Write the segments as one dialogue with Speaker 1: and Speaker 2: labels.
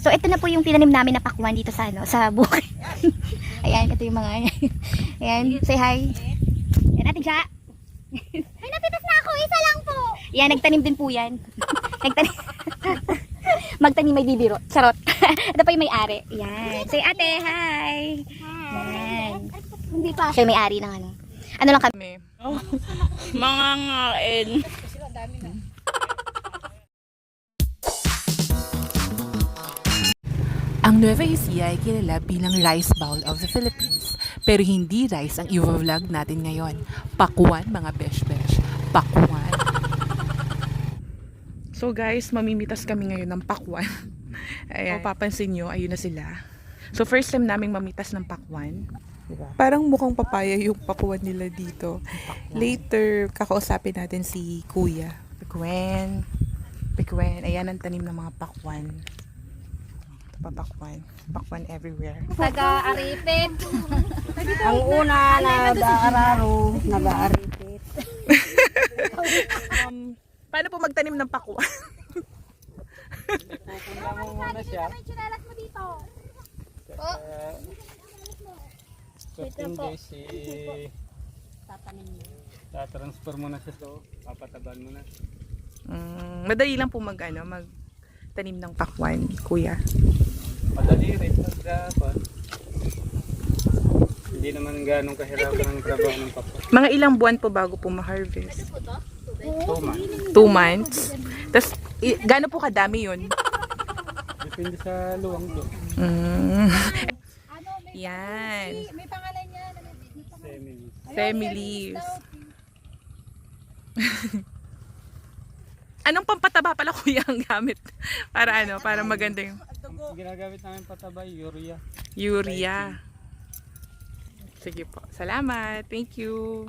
Speaker 1: So ito na po yung tinanim namin na pakwan dito sa ano, sa bukid. Ayan, ito yung mga Ayan, say hi. Ayan natin siya. Ay, napitas na ako. Isa lang po. Yan, nagtanim din po yan. nagtanim. Magtanim may bibiro. Charot. ito pa yung may-ari. Yan. Say ate, hi. Yan. Hindi pa. Siya may-ari ng ano. Ano lang kami?
Speaker 2: Mga ngain.
Speaker 3: Ang Nueva Ecija ay kilala bilang rice bowl of the Philippines. Pero hindi rice ang i-vlog natin ngayon. Pakuan mga besh-besh. Pakuan. So guys, mamimitas kami ngayon ng pakwan. Ayan. Kung papansin nyo, ayun na sila. So first time naming mamitas ng pakwan. Parang mukhang papaya yung pakuan nila dito. Later, kakausapin natin si Kuya. Pikwen. Pikwen. Ayan ang tanim ng mga pakwan. Ito pa pakwan. Pakwan everywhere.
Speaker 1: Taga-aripit.
Speaker 4: Ang una na daararo, nag-aaripit.
Speaker 3: Um, paano po magtanim ng pakwan?
Speaker 5: Fifteen days, eh, tatransfer mo na siya so papataban mo na.
Speaker 3: Mm, madali lang po mag, ano, mag tanim ng pakwan, kuya.
Speaker 5: Madali rin maghapon. Hindi naman ganong kahirapan ang trabaho ng papa.
Speaker 3: Mga ilang buwan po bago po ma-harvest?
Speaker 5: Tuma.
Speaker 3: Two months. Tapos, i- gaano po kadami yun?
Speaker 5: Depende sa luwang do.
Speaker 3: Mm. Yan.
Speaker 5: Semi.
Speaker 3: Semi leaves. Anong pampataba pala kuya ang gamit? Para ano, para maganda yung
Speaker 5: Ang ginagamit namin patabay, urea.
Speaker 3: urea. Sige po. Salamat. Thank you.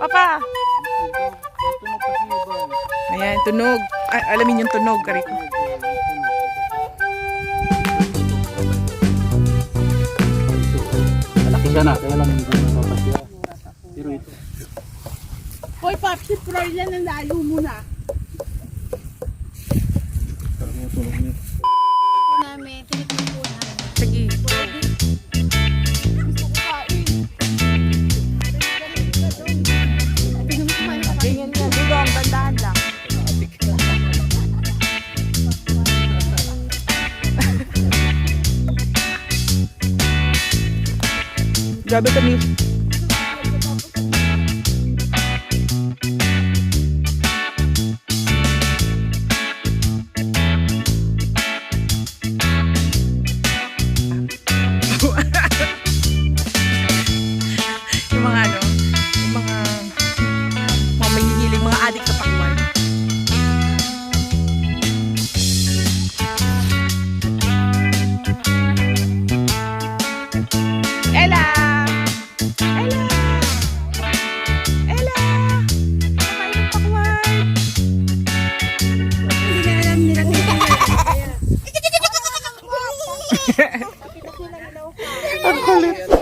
Speaker 3: Papa!
Speaker 5: Ano.
Speaker 3: Ayan, tunog. Ay, alamin yung tunog, Kariko.
Speaker 5: Malaki siya na, kaya lang hindi na mapasya. Pero ito.
Speaker 4: Hoy, Papsi, pro yan ang layo mo na.
Speaker 5: Parang yung tunog niya.
Speaker 3: Grabe kami Ang kulit.